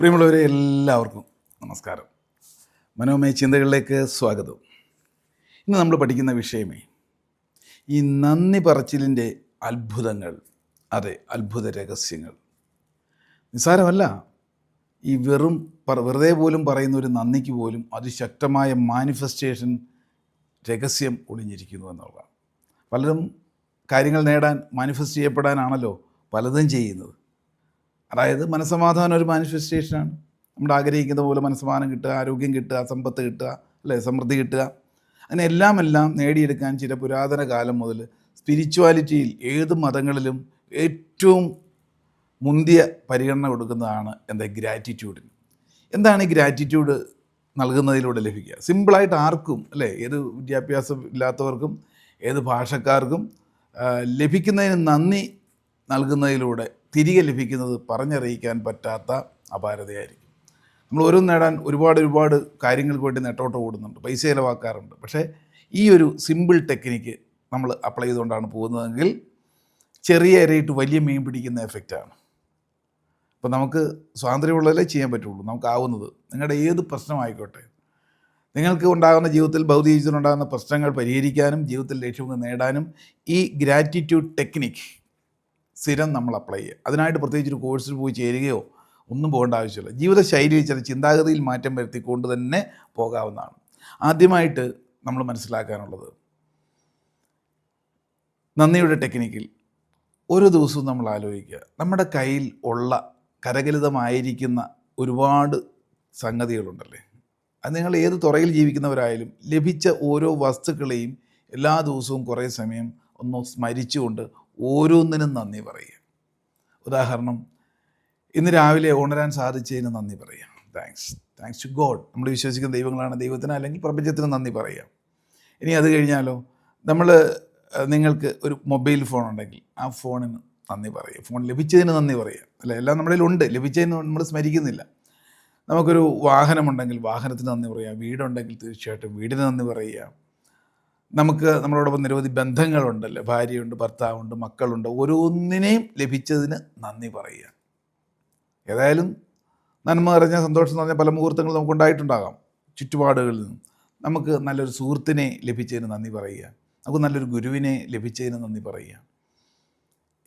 പ്രിയമുള്ളവരെ എല്ലാവർക്കും നമസ്കാരം. മനോമയ ചിന്തകളിലേക്ക് സ്വാഗതം. ഇന്ന് നമ്മൾ പഠിക്കുന്ന വിഷയമേ ഈ നന്ദി പറച്ചിലിന്റെ അത്ഭുതങ്ങൾ അതെ അത്ഭുത രഹസ്യങ്ങൾ. നിസ്സാരമല്ല ഈ വെറും വെറുതെ പോലും പറയുന്ന ഒരു നന്ദിക്ക് പോലും അതിശക്തമായ മാനിഫെസ്റ്റേഷൻ രഹസ്യം ഒളിഞ്ഞിരിക്കുന്നു എന്നുള്ളതാണ്. പലരും കാര്യങ്ങൾ നേടാൻ മാനിഫെസ്റ്റ് ചെയ്യപ്പെടാനാണല്ലോ പലതും ചെയ്യുന്നത്. അതായത് മനസ്സമാധാനം ഒരു മാനിഫെസ്റ്റേഷനാണ് നമ്മൾ ആഗ്രഹിക്കുന്ന പോലെ മനസ്സമാധാനം കിട്ടുക ആരോഗ്യം കിട്ടുക സമ്പത്ത് കിട്ടുക അല്ലേ? സമൃദ്ധി കിട്ടുക. അങ്ങനെ എല്ലാം എല്ലാം നേടിയെടുക്കാൻ ചില പുരാതന കാലം മുതൽ സ്പിരിച്വാലിറ്റിയിൽ ഏത് മതങ്ങളിലും ഏറ്റവും മുന്തിയ പരിഗണന കൊടുക്കുന്നതാണ് എന്താ? ഗ്രാറ്റിറ്റ്യൂഡിന് എന്താണ് ഈ ഗ്രാറ്റിറ്റ്യൂഡ് നൽകുന്നതിലൂടെ ലഭിക്കുക? സിമ്പിളായിട്ട് ആർക്കും അല്ലേ? ഏത് വിദ്യാഭ്യാസം ഇല്ലാത്തവർക്കും ഏത് ഭാഷക്കാർക്കും ലഭിക്കുന്നതിന് നന്ദി നൽകുന്നതിലൂടെ തിരികെ ലഭിക്കുന്നത് പറഞ്ഞറിയിക്കാൻ പറ്റാത്ത അപാരതയായിരിക്കും. നമ്മൾ ഓരോന്ന് നേടാൻ ഒരുപാട് ഒരുപാട് കാര്യങ്ങൾക്ക് വേണ്ടി നെട്ടോട്ട് ഓടുന്നുണ്ട് പൈസ ചിലവാക്കാറുണ്ട്. പക്ഷേ ഈ ഒരു സിമ്പിൾ ടെക്നിക്ക് നമ്മൾ അപ്ലൈ ചെയ്തുകൊണ്ടാണ് പോകുന്നതെങ്കിൽ ചെറിയ ഇരയിട്ട് വലിയ മീൻ പിടിക്കുന്ന എഫക്റ്റാണ് അപ്പോൾ നമുക്ക് സ്വാതന്ത്ര്യമുള്ളതല്ലേ ചെയ്യാൻ പറ്റുള്ളൂ? നമുക്കാവുന്നത് നിങ്ങളുടെ ഏത് പ്രശ്നമായിക്കോട്ടെ. നിങ്ങൾക്ക് ഉണ്ടാകുന്ന ജീവിതത്തിൽ ഭൗതിക ജീവിതത്തിൽ ഉണ്ടാകുന്ന പ്രശ്നങ്ങൾ പരിഹരിക്കാനും ജീവിതത്തിൽ ലക്ഷ്യങ്ങൾ നേടാനും ഈ ഗ്രാറ്റിറ്റ്യൂഡ് ടെക്നിക്ക് സ്ഥിരം നമ്മൾ അപ്ലൈ ചെയ്യുക. അതിനായിട്ട് പ്രത്യേകിച്ച് ഒരു കോഴ്സിൽ പോയി ചേരുകയോ ഒന്നും പോകേണ്ട ആവശ്യമില്ല. ജീവിതശൈലിയിൽ ചില ചിന്താഗതിയിൽ മാറ്റം വരുത്തിക്കൊണ്ട് തന്നെ പോകാവുന്നതാണ്. ആദ്യമായിട്ട് നമ്മൾ മനസ്സിലാക്കാനുള്ളത് നന്ദിയുടെ ടെക്നിക്കിൽ ഒരു ദിവസവും നമ്മൾ ആലോചിക്കുക. നമ്മുടെ കയ്യിൽ ഉള്ള കരകലിതമായിരിക്കുന്ന ഒരുപാട് സംഗതികളുണ്ടല്ലേ? അത് നിങ്ങൾ ഏത് തുറയിൽ ജീവിക്കുന്നവരായാലും ലഭിച്ച ഓരോ വസ്തുക്കളെയും എല്ലാ ദിവസവും കുറേ സമയം ഒന്ന് സ്മരിച്ചുകൊണ്ട് ഓരോന്നിനും നന്ദി പറയുക. ഉദാഹരണം ഇന്ന് രാവിലെ ഉണരാൻ സാധിച്ചതിന് നന്ദി പറയാം താങ്ക്സ് താങ്ക്സ് ടു ഗോഡ് നമ്മൾ വിശ്വസിക്കുന്ന ദൈവങ്ങളാണ് ദൈവത്തിന് അല്ലെങ്കിൽ പ്രപഞ്ചത്തിന് നന്ദി പറയാം ഇനി അത് കഴിഞ്ഞാലോ നമ്മൾ നിങ്ങൾക്ക് ഒരു മൊബൈൽ ഫോൺ ഉണ്ടെങ്കിൽ ആ ഫോണിന് നന്ദി പറയുക. ഫോൺ ലഭിച്ചതിന് നന്ദി പറയുക. അല്ല? എല്ലാം നമ്മുടെ ഉണ്ട്. ലഭിച്ചതിന് നമ്മൾ സ്മരിക്കുന്നില്ല. നമുക്കൊരു വാഹനമുണ്ടെങ്കിൽ വാഹനത്തിന് നന്ദി പറയുക. വീടുണ്ടെങ്കിൽ തീർച്ചയായിട്ടും വീടിന് നന്ദി പറയുക. നമുക്ക് നമ്മളോടൊപ്പം നിരവധി ബന്ധങ്ങളുണ്ടല്ലോ? ഭാര്യയുണ്ട് ഭർത്താവുണ്ട് മക്കളുണ്ട്. ഓരോന്നിനെയും ലഭിച്ചതിന് നന്ദി പറയുക. ഏതായാലും നന്മ നിറഞ്ഞ സന്തോഷം നിറഞ്ഞ പല മുഹൂർത്തങ്ങളും നമുക്ക് ഉണ്ടായിട്ടുണ്ടാകാം ചുറ്റുപാടുകളിൽ നിന്നും. നമുക്ക് നല്ലൊരു സുഹൃത്തിനെ ലഭിച്ചതിന് നന്ദി പറയുക. നമുക്ക് നല്ലൊരു ഗുരുവിനെ ലഭിച്ചതിന് നന്ദി പറയുക.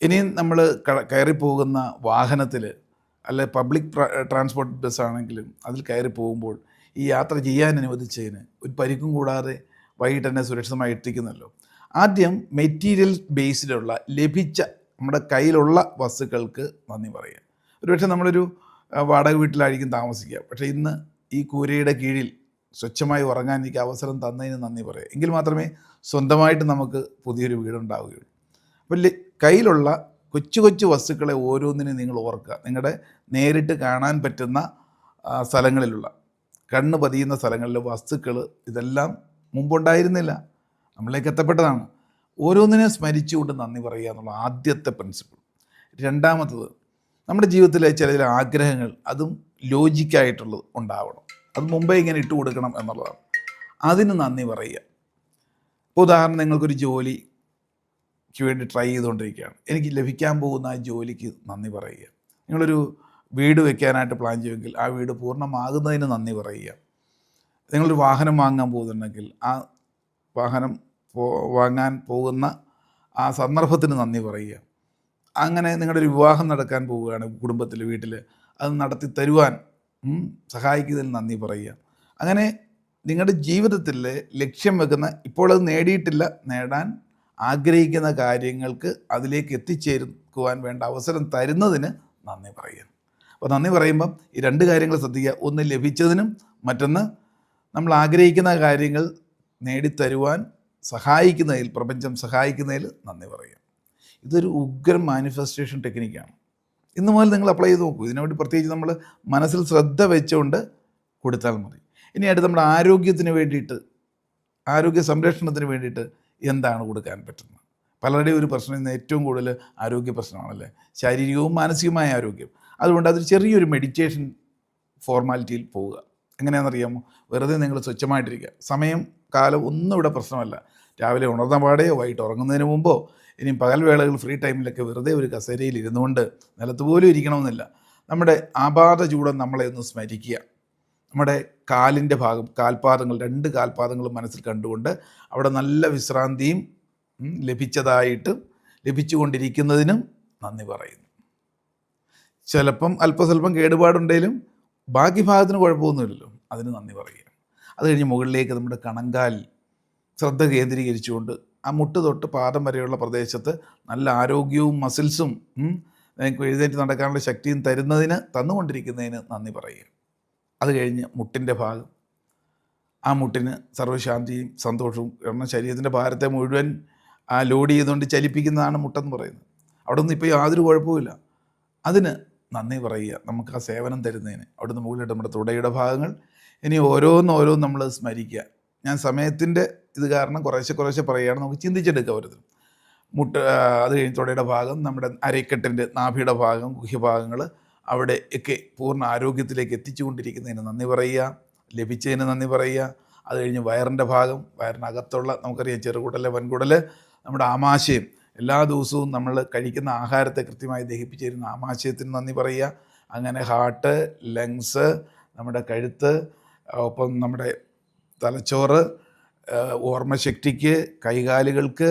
ഇനിയും നമ്മൾ കയറി പോകുന്ന വാഹനത്തിൽ അല്ലെ പബ്ലിക് ട്രാൻസ്പോർട്ട് ബസ്സാണെങ്കിലും അതിൽ കയറി പോകുമ്പോൾ ഈ യാത്ര ചെയ്യാൻ അനുവദിച്ചതിന് ഒരു പരിക്കും കൂടാതെ വൈകിട്ട് തന്നെ സുരക്ഷിതമായി എത്തിക്കുന്നല്ലോ ആദ്യം മെറ്റീരിയൽ ബേസിലുള്ള ലഭിച്ച നമ്മുടെ കയ്യിലുള്ള വസ്തുക്കൾക്ക് നന്ദി പറയുക. ഒരുപക്ഷെ നമ്മളൊരു വാടക വീട്ടിലായിരിക്കും താമസിക്കുക. പക്ഷേ ഇന്ന് ഈ കൂരയുടെ കീഴിൽ സ്വച്ഛമായി ഉറങ്ങാൻ എനിക്ക് അവസരം തന്നതിന് നന്ദി പറയുക. എങ്കിൽ മാത്രമേ സ്വന്തമായിട്ട് നമുക്ക് പുതിയൊരു വീടുണ്ടാവുകയുള്ളൂ. അപ്പോൾ കയ്യിലുള്ള കൊച്ചു കൊച്ചു വസ്തുക്കളെ ഓരോന്നിനും നിങ്ങൾ ഓർക്കുക. നിങ്ങളുടെ നേരിട്ട് കാണാൻ പറ്റുന്ന സ്ഥലങ്ങളിലുള്ള കണ്ണ് പതിയുന്ന സ്ഥലങ്ങളിലെ വസ്തുക്കൾ ഇതെല്ലാം മുമ്പുണ്ടായിരുന്നില്ല. നമ്മളിലേക്ക് എത്തപ്പെട്ടതാണ്. ഓരോന്നിനെ സ്മരിച്ചുകൊണ്ട് നന്ദി പറയുക എന്നുള്ള ആദ്യത്തെ പ്രിൻസിപ്പിൾ രണ്ടാമത്തത് നമ്മുടെ ജീവിതത്തിലെ ചില ചില ആഗ്രഹങ്ങൾ അതും ലോജിക്കായിട്ടുള്ളത് ഉണ്ടാവണം. അത് മുമ്പേ ഇങ്ങനെ ഇട്ട് കൊടുക്കണം എന്നുള്ളതാണ്. അതിന് നന്ദി പറയുക. ഇപ്പോൾ ഉദാഹരണം നിങ്ങൾക്കൊരു ജോലിക്ക് വേണ്ടി ട്രൈ ചെയ്തുകൊണ്ടിരിക്കുകയാണ്. എനിക്ക് ലഭിക്കാൻ പോകുന്ന ആ ജോലിക്ക് നന്ദി പറയുക. നിങ്ങളൊരു വീട് വെക്കാനായിട്ട് പ്ലാൻ ചെയ്യുമെങ്കിൽ ആ വീട് പൂർണമാകുന്നതിന് നന്ദി പറയുക. നിങ്ങളൊരു വാഹനം വാങ്ങാൻ പോകുന്നുണ്ടെങ്കിൽ ആ വാഹനം വാങ്ങാൻ പോകുന്ന ആ സന്ദർഭത്തിന് നന്ദി പറയുക. അങ്ങനെ നിങ്ങളുടെ ഒരു വിവാഹം നടക്കാൻ പോവുകയാണ് കുടുംബത്തിൽ വീട്ടിൽ അത് നടത്തി തരുവാൻ സഹായിക്കുന്നതിന് നന്ദി പറയുക. അങ്ങനെ നിങ്ങളുടെ ജീവിതത്തിൽ ലക്ഷ്യം വെക്കുന്ന ഇപ്പോൾ അത് നേടിയിട്ടില്ല നേടാൻ ആഗ്രഹിക്കുന്ന കാര്യങ്ങൾക്ക് അതിലേക്ക് എത്തിച്ചേരുവാൻ വേണ്ട അവസരം തരുന്നതിന് നന്ദി പറയുക. അപ്പോൾ നന്ദി പറയുമ്പം ഈ രണ്ട് കാര്യങ്ങൾ ശ്രദ്ധിക്കുക. ഒന്ന് ലഭിച്ചതിനും മറ്റൊന്ന് നമ്മൾ ആഗ്രഹിക്കുന്ന കാര്യങ്ങൾ നേടിത്തരുവാൻ സഹായിക്കുന്നതിൽ പ്രപഞ്ചം സഹായിക്കുന്നതിൽ നന്ദി പറയുക. ഇതൊരു ഉഗ്രൻ മാനിഫെസ്റ്റേഷൻ ടെക്നിക്കാണ് ഇന്ന് മുതൽ നിങ്ങൾ അപ്ലൈ ചെയ്ത് നോക്കൂ. ഇതിനുവേണ്ടി പ്രത്യേകിച്ച് നമ്മൾ മനസ്സിൽ ശ്രദ്ധ വെച്ചുകൊണ്ട് കൊടുത്താൽ മതി. ഇനി അടുത്ത് നമ്മുടെ ആരോഗ്യത്തിന് വേണ്ടിയിട്ട് ആരോഗ്യ സംരക്ഷണത്തിന് വേണ്ടിയിട്ട് എന്താണ് കൊടുക്കാൻ പറ്റുന്നത്? പലരുടെയും ഒരു പ്രശ്നം ഇന്ന് ഏറ്റവും കൂടുതൽ ആരോഗ്യ പ്രശ്നമാണല്ലേ? ശാരീരികവും മാനസികവുമായ ആരോഗ്യം. അതുകൊണ്ട് അതൊരു ചെറിയൊരു മെഡിറ്റേഷൻ ഫോർമാലിറ്റിയിൽ പോവുക. എങ്ങനെയാണെന്നറിയാമോ? വെറുതെ നിങ്ങൾ സ്വച്ഛമായിട്ടിരിക്കുക. സമയം കാലം ഒന്നും ഇവിടെ പ്രശ്നമല്ല. രാവിലെ ഉണർന്ന പാടെയോ വൈകിട്ട് ഉറങ്ങുന്നതിന് മുമ്പോ ഇനി പകൽ വേളകൾ ഫ്രീ ടൈമിലൊക്കെ വെറുതെ ഒരു കസേരയിൽ ഇരുന്നുകൊണ്ട് നിലത്ത് പോലും ഇരിക്കണമെന്നില്ല. നമ്മുടെ ആപാത ചൂടം നമ്മളെ ഒന്ന് സ്മരിക്കുക. നമ്മുടെ കാലിന്റെ ഭാഗം കാൽപാദങ്ങൾ രണ്ട് കാൽപാദങ്ങളും മനസ്സിൽ കണ്ടുകൊണ്ട് അവിടെ നല്ല വിശ്രാന്തിയും ലഭിച്ചതായിട്ടും ലഭിച്ചുകൊണ്ടിരിക്കുന്നതിനും നന്ദി പറയുന്നു. ചിലപ്പം അല്പസ്വല്പം കേടുപാടുണ്ടെങ്കിലും ബാക്കി ഭാഗത്തിന് കുഴപ്പമൊന്നുമില്ലല്ലോ. അതിന് നന്ദി പറയുക അത് കഴിഞ്ഞ് മുകളിലേക്ക് നമ്മുടെ കണങ്കാൽ ശ്രദ്ധ കേന്ദ്രീകരിച്ചുകൊണ്ട് ആ മുട്ട് തൊട്ട് പാദം വരെയുള്ള പ്രദേശത്ത് നല്ല ആരോഗ്യവും മസിൽസും നിങ്ങൾക്ക് എഴുന്നേറ്റ് നടക്കാനുള്ള ശക്തിയും തരുന്നതിന് തന്നുകൊണ്ടിരിക്കുന്നതിന് നന്ദി പറയുക അത് കഴിഞ്ഞ് മുട്ടിന്റെ ഭാഗം. ആ മുട്ടിന് സർവശാന്തിയും സന്തോഷവും കാരണം ശരീരത്തിന്റെ ഭാരത്തെ മുഴുവൻ ആ ലോഡ് ചെയ്തുകൊണ്ട് ചലിപ്പിക്കുന്നതാണ് മുട്ടെന്ന് പറയുന്നത്. അവിടെ ഒന്നും ഇപ്പോൾ യാതൊരു കുഴപ്പമില്ല അതിന് നന്ദി പറയുക. നമുക്ക് ആ സേവനം തരുന്നതിന്. അവിടുന്ന് മുകളിലിട്ട് നമ്മുടെ തുടയുടെ ഭാഗങ്ങൾ. ഇനി ഓരോന്നോരോന്ന് നമ്മൾ സ്മരിക്കുക. ഞാൻ സമയത്തിന്റെ ഇത് കാരണം കുറേശ്ശെ കുറേശ്ശെ പറയുകയാണ്. നമുക്ക് ചിന്തിച്ചെടുക്കുക ഒരു മുട്ട അത് കഴിഞ്ഞ് തുടയുടെ ഭാഗം നമ്മുടെ അരക്കെട്ടിന്റെ നാഭിയുടെ ഭാഗം ഗുഹ്യഭാഗങ്ങൾ അവിടെ ഒക്കെ പൂർണ ആരോഗ്യത്തിലേക്ക് എത്തിച്ചുകൊണ്ടിരിക്കുന്നതിന് നന്ദി പറയുക. ലഭിച്ചതിന് നന്ദി പറയുക. അത് കഴിഞ്ഞ് വയറിന്റെ ഭാഗം വയറിനകത്തുള്ള നമുക്കറിയാം ചെറുകുടൽ വൻകുടൽ നമ്മുടെ ആമാശയം. എല്ലാ ദിവസവും നമ്മൾ കഴിക്കുന്ന ആഹാരത്തെ കൃത്യമായി ദഹിപ്പിച്ചിരുന്ന ആമാശയത്തിന് നന്ദി പറയുക. അങ്ങനെ ഹാർട്ട് ലങ്സ് നമ്മുടെ കഴുത്ത് ഒപ്പം നമ്മുടെ തലച്ചോറ് ഓർമ്മശക്തിക്ക് കൈകാലുകൾക്ക്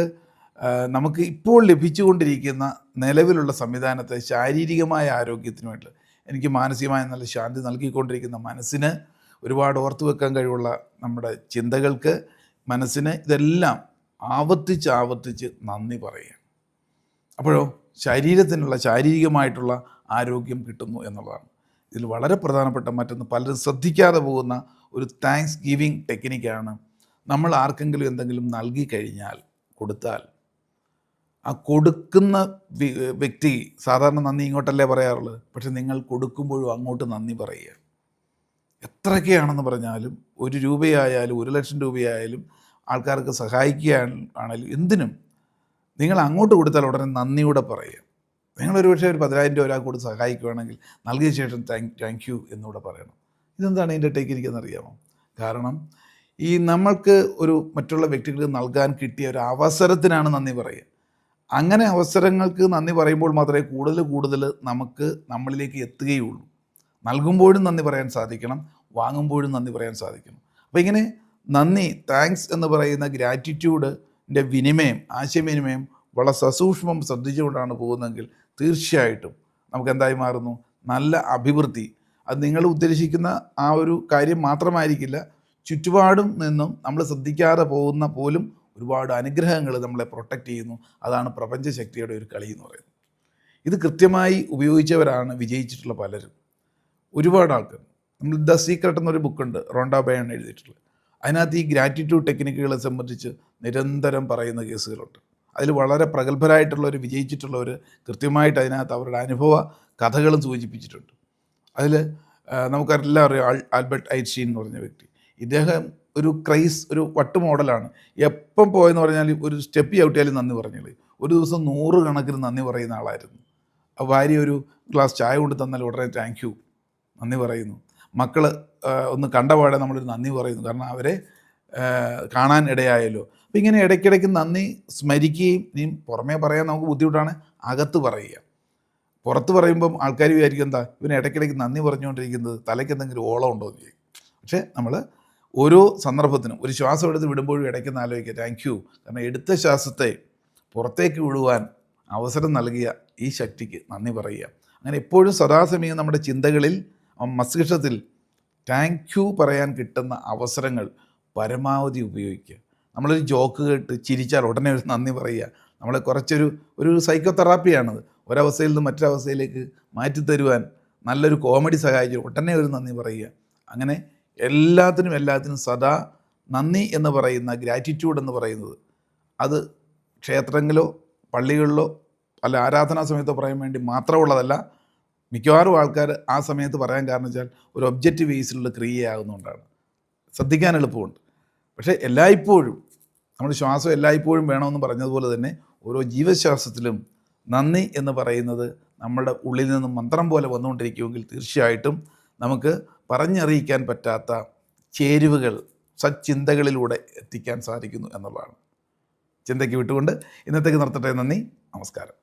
നമുക്ക് ഇപ്പോൾ ലഭിച്ചുകൊണ്ടിരിക്കുന്ന നിലവിലുള്ള സംവിധാനത്തെ ശാരീരികമായ ആരോഗ്യത്തിന് വേണ്ടി എനിക്ക് മാനസികമായ നല്ല ശാന്തി നൽകിക്കൊണ്ടിരിക്കുന്ന മനസ്സിന് ഒരുപാട് ഓർത്തു വെക്കാൻ കഴിവുള്ള നമ്മുടെ ചിന്തകൾക്ക് മനസ്സിന് ഇതെല്ലാം ആവർത്തിച്ച് ആവർത്തിച്ച് നന്ദി പറയുക അപ്പോഴോ ശരീരത്തിനുള്ള ശാരീരികമായിട്ടുള്ള ആരോഗ്യം കിട്ടുന്നു എന്നുള്ളതാണ്. ഇതിൽ വളരെ പ്രധാനപ്പെട്ട മറ്റൊന്ന് പലരും ശ്രദ്ധിക്കാതെ പോകുന്ന ഒരു താങ്ക്സ് ഗിവിങ് ടെക്നിക്കാണ്. നമ്മൾ ആർക്കെങ്കിലും എന്തെങ്കിലും നൽകി കഴിഞ്ഞാൽ കൊടുത്താൽ ആ കൊടുക്കുന്ന വ്യക്തി സാധാരണ നന്ദി ഇങ്ങോട്ടല്ലേ പറയാറുള്ളത്? പക്ഷെ നിങ്ങൾ കൊടുക്കുമ്പോഴും അങ്ങോട്ട് നന്ദി പറയുക. എത്രയൊക്കെയാണെന്ന് പറഞ്ഞാലും ഒരു രൂപയായാലും ഒരു ലക്ഷം രൂപയായാലും ആൾക്കാർക്ക് സഹായിക്കുകയാണെങ്കിൽ ആണെങ്കിലും എന്തിനും നിങ്ങൾ അങ്ങോട്ട് കൊടുത്താൽ ഉടനെ നന്ദിയോടെ പറയുക. നിങ്ങളൊരു പക്ഷേ ഒരു പതിനായിരം രൂപ ഒരാൾക്ക് കൊടുത്ത് സഹായിക്കുകയാണെങ്കിൽ നൽകിയ ശേഷം താങ്ക് താങ്ക് യു എന്നുകൂടെ പറയണം. ഇതെന്താണ് ഇതിന്റെ ടെക്നിക്ക് എന്നറിയാമോ കാരണം ഈ നമ്മൾക്ക് ഒരു മറ്റുള്ള വ്യക്തികൾക്ക് നൽകാൻ കിട്ടിയ ഒരു അവസരത്തിനാണ് നന്ദി പറയുക. അങ്ങനെ അവസരങ്ങൾക്ക് നന്ദി പറയുമ്പോൾ മാത്രമേ കൂടുതൽ കൂടുതൽ നമുക്ക് നമ്മളിലേക്ക് എത്തുകയുള്ളൂ. നൽകുമ്പോഴും നന്ദി പറയാൻ സാധിക്കണം വാങ്ങുമ്പോഴും നന്ദി പറയാൻ സാധിക്കണം. അപ്പോൾ ഇങ്ങനെ നന്ദി. താങ്ക്സ് എന്ന് പറയുന്ന ഗ്രാറ്റിറ്റ്യൂഡിന്റെ വിനിമയം ആശയവിനിമയം വളരെ സസൂക്ഷ്മം ശ്രദ്ധിച്ചുകൊണ്ടാണ് പോകുന്നതെങ്കിൽ തീർച്ചയായിട്ടും നമുക്ക് എന്തായി മാറുന്നു? നല്ല അഭിവൃദ്ധി. അത് നിങ്ങൾ ഉദ്ദേശിക്കുന്ന ആ ഒരു കാര്യം മാത്രമായിരിക്കില്ല. ചുറ്റുപാടും നിന്നും നമ്മൾ ശ്രദ്ധിക്കാതെ പോകുന്ന പോലും ഒരുപാട് അനുഗ്രഹങ്ങൾ നമ്മളെ പ്രൊട്ടക്റ്റ് ചെയ്യുന്നു. അതാണ് പ്രപഞ്ചശക്തിയുടെ ഒരു കളി എന്ന് പറയുന്നത്. ഇത് കൃത്യമായി ഉപയോഗിച്ചവരാണ് വിജയിച്ചിട്ടുള്ള പലരും. ഒരുപാട് ആൾക്കാർ. നമ്മൾ ദ സീക്രട്ട് എന്നൊരു ബുക്കുണ്ട് റോണ്ട ബയൺ എഴുതിയിട്ടുള്ളത്. അതിനകത്ത് ഈ ഗ്രാറ്റിറ്റ്യൂഡ് ടെക്നിക്കുകളെ സംബന്ധിച്ച് നിരന്തരം പറയുന്ന കേസുകളുണ്ട്. അതിൽ വളരെ പ്രഗത്ഭരായിട്ടുള്ളവർ വിജയിച്ചിട്ടുള്ളവർ കൃത്യമായിട്ട് അതിനകത്ത് അവരുടെ അനുഭവ കഥകളും സൂചിപ്പിച്ചിട്ടുണ്ട്. അതിൽ നമുക്കെല്ലാം അറിയാം ആൽബർട്ട് ഐൻസ്റ്റീൻ എന്ന് പറഞ്ഞ വ്യക്തി. ഇദ്ദേഹം ഒരു ക്രൈസ് ഒരു വട്ട് മോഡലാണ്. എപ്പം പോയെന്ന് പറഞ്ഞാൽ ഒരു സ്റ്റെപ്പ് ചവിട്ടിയാലും നന്ദി പറഞ്ഞത് ഒരു ദിവസം നൂറ് കണക്കിന് നന്ദി പറയുന്ന ആളായിരുന്നു. ആ ഭാര്യ ഒരു ഗ്ലാസ് ചായ കൊണ്ട് തന്നാൽ ഉടനെ താങ്ക് യു നന്ദി പറയുന്നു. മക്കൾ ഒന്ന് കണ്ടപാടെ നമ്മളൊരു നന്ദി പറയുന്നു. കാരണം അവരെ കാണാൻ ഇടയായല്ലോ. അപ്പം ഇങ്ങനെ ഇടയ്ക്കിടയ്ക്ക് നന്ദി സ്മരിക്കുകയും ഇനി പുറമേ പറയാൻ നമുക്ക് ബുദ്ധിമുട്ടാണ് അകത്ത് പറയുക. പുറത്ത് പറയുമ്പം ആൾക്കാർ വിചാരിക്കും എന്താ ഇവന് ഇടയ്ക്കിടയ്ക്ക് നന്ദി പറഞ്ഞുകൊണ്ടിരിക്കുന്നത് തലയ്ക്ക് എന്തെങ്കിലും ഓളം ഉണ്ടോ എന്ന് ചോദിക്കും. പക്ഷേ നമ്മൾ ഓരോ സന്ദർഭത്തിനും ഒരു ശ്വാസം എടുത്ത് വിടുമ്പോഴും ഇടയ്ക്ക് ആലോചിക്കുക. താങ്ക് യു കാരണം എടുത്ത ശ്വാസത്തെ പുറത്തേക്ക് വിടുവാൻ അവസരം നൽകിയ ഈ ശക്തിക്ക് നന്ദി പറയുക. അങ്ങനെ എപ്പോഴും സദാസമയം നമ്മുടെ ചിന്തകളിൽ മസ്തിഷ്കത്തിൽ താങ്ക് യു പറയാൻ കിട്ടുന്ന അവസരങ്ങൾ പരമാവധി ഉപയോഗിക്കുക. നമ്മളൊരു ജോക്ക് കേട്ട് ചിരിച്ചാൽ ഉടനെ ഒരു നന്ദി പറയുക. നമ്മളെ കുറച്ചൊരു ഒരു സൈക്കോ തെറാപ്പിയാണത് ഒരവസ്ഥയിൽ നിന്ന് മറ്റൊരവസ്ഥയിലേക്ക് മാറ്റിത്തരുവാൻ നല്ലൊരു കോമഡി സഹായിച്ചു ഉടനെ ഒരു നന്ദി പറയുക. അങ്ങനെ എല്ലാത്തിനും എല്ലാത്തിനും സദാ നന്ദി എന്ന് പറയുന്ന ഗ്രാറ്റിറ്റ്യൂഡ് എന്ന് പറയുന്നത്. അത് ക്ഷേത്രങ്ങളിലോ പള്ളികളിലോ അല്ല ആരാധനാ സമയത്തോ പറയാൻ വേണ്ടി മാത്രമുള്ളതല്ല മിക്കവാറും ആൾക്കാർ ആ സമയത്ത് പറയാൻ കാരണം വെച്ചാൽ ഒരു ഒബ്ജക്റ്റ് ബേസിലുള്ള ക്രിയ ആകുന്നതുകൊണ്ടാണ് ശ്രദ്ധിക്കാൻ എളുപ്പമുണ്ട്. പക്ഷേ എല്ലായ്പ്പോഴും നമ്മുടെ ശ്വാസം എല്ലായ്പ്പോഴും വേണമെന്ന് പറഞ്ഞതുപോലെ തന്നെ ഓരോ ജീവശ്വാസത്തിലും നന്ദി എന്ന് പറയുന്നത് നമ്മുടെ ഉള്ളിൽ നിന്ന് മന്ത്രം പോലെ വന്നുകൊണ്ടിരിക്കുമെങ്കിൽ തീർച്ചയായിട്ടും നമുക്ക് പറഞ്ഞറിയിക്കാൻ പറ്റാത്ത ചേരുവകൾ സച്ചിന്തകളിലൂടെ എത്തിക്കാൻ സാധിക്കുന്നു എന്നുള്ളതാണ്. ചിന്തയ്ക്ക് വിട്ടുകൊണ്ട് ഇന്നത്തേക്ക് നിർത്തട്ടെ. നന്ദി. നമസ്കാരം.